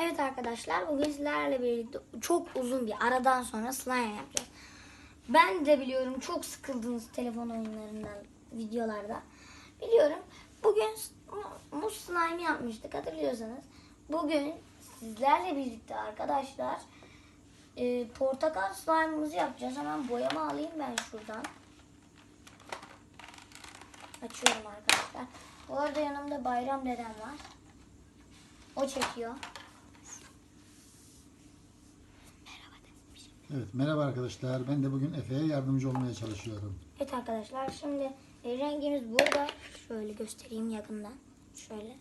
Evet arkadaşlar bugün sizlerle birlikte çok uzun bir aradan sonra slime yapacağız. Ben de biliyorum çok sıkıldınız telefon oyunlarından, videolarda. Biliyorum. Bugün mu- muz slime yapmıştık hatırlıyorsanız. Bugün sizlerle birlikte arkadaşlar e, portakal slime'ımızı yapacağız. Hemen boyama alayım ben şuradan. Açıyorum arkadaşlar. Bu arada yanımda Bayram dedem var. O çekiyor. Evet merhaba arkadaşlar. Ben de bugün Efe'ye yardımcı olmaya çalışıyorum. Evet arkadaşlar şimdi e, rengimiz burada. Şöyle göstereyim yakından. Şöyle.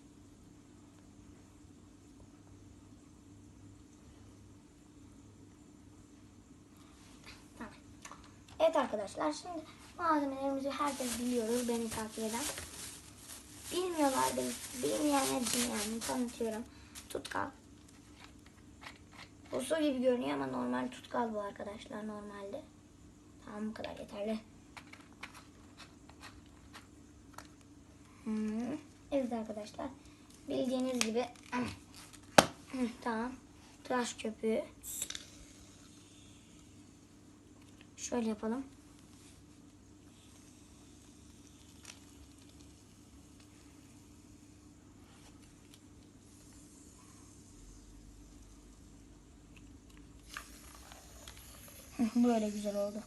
Evet arkadaşlar şimdi malzemelerimizi herkes biliyoruz beni takip eden. Bilmiyorlar bilmeyenler için yani tanıtıyorum. Tutkal. Bu su gibi görünüyor ama normal tutkal bu arkadaşlar normalde. Tamam bu kadar yeterli. Hmm. Evet arkadaşlar. Bildiğiniz gibi tamam. Tıraş köpüğü. Şöyle yapalım. Böyle güzel oldu.